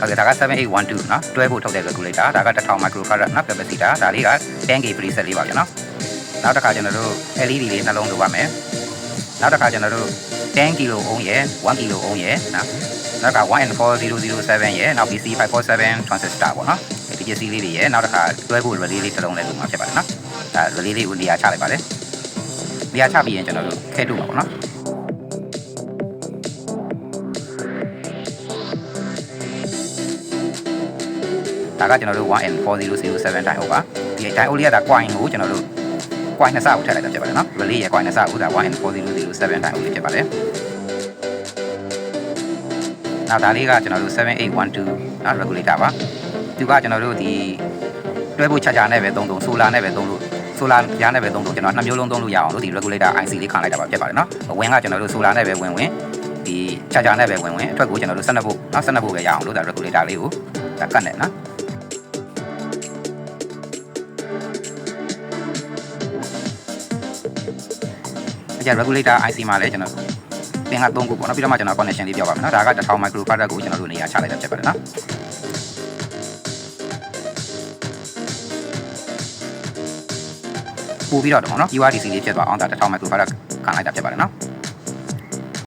ဟုတ်ကဲ့ဒါက7812နော်တွဲဖို့ထုတ်တဲ့ regulator ဒါက1000 microfarad နော် capacitor ဒါလေးက 10k preset လေးပါဗျာနော်နောက်တစ်ခါကျွန်တော်တို့ LED လေးနှလုံးလိုပါမယ်နောက်တစ်ခါကျွန်တော်တို့10 kilo ohm ရယ်1 kilo ohm ရယ်နော်နောက်က 1N4007 ရယ်နောက် BC547 transistor ပေါ့နော်ဒီပစ္စည်းလေးတွေရယ်နောက်တစ်ခါတွဲဖို့ relay လေးတစ်လုံးလည်းလိုမှာဖြစ်ပါတယ်နော်ဒါ relay လေးကိုနေရာချလိုက်ပါတယ်နေရာချပြီးရင်ကျွန်တော်တို့ခဲတူမှာပေါ့နော် ဒါကကျွန်တော်တို့ 1N4007 တိုင်းဟုတ်ပါဒီတိုင်းအိုလေးကဒါ coin ကိုကျွန်တော်တို့ coin နှစ်ဆကိုထည့်လိုက်တာဖြစ်ပါတယ်နော် relay ရဲ့ coin နှစ်ဆကိုဒါ 1N4007 တိုင်းအိုလေးဖြစ်ပါတယ်နောက်ဒါလေးကကျွန်တော်တို့7812နော် regulator ပါသူကကျွန်တော်တို့ဒီတွဲဖို့ချာချာနဲ့ပဲသုံးသုံး solar နဲ့ပဲသုံးလို့ solar ရနဲ့ပဲသုံးလို့ကျွန်တော်နှစ်မျိုးလုံးသုံးလို့ရအောင်လို့ဒီ regulator IC လေးခံလိုက်တာပါဖြစ်ပါတယ်နော်ဝင်ကကျွန်တော်တို့ solar နဲ့ပဲဝင်ဝင်ဒီချာချာနဲ့ပဲဝင်ဝင်အထွက်ကိုကျွန်တော်တို့12ဖို့နော်12ဖို့ပဲရအောင်လို့ဒါ regulator လေးကိုဒါကတ်နေနော် အကြ regulator IC မှာလည်းကျွန်တော်ပင်က3ခုပေါ့နော်ပြီးတော့မှကျွန်တော် connection လေးပြောပါမယ်နော်ဒါက1000 microfarad ကိုကျွန်တော်တို့နေရာချလိုက်တာဖြစ်ပါတယ်နော်ပို့ပြီးတော့တော့နော် URDC လေးဖြစ်သွားအောင်ဒါ1000 microfarad ခံလိုက်တာဖြစ်ပါတယ်နော်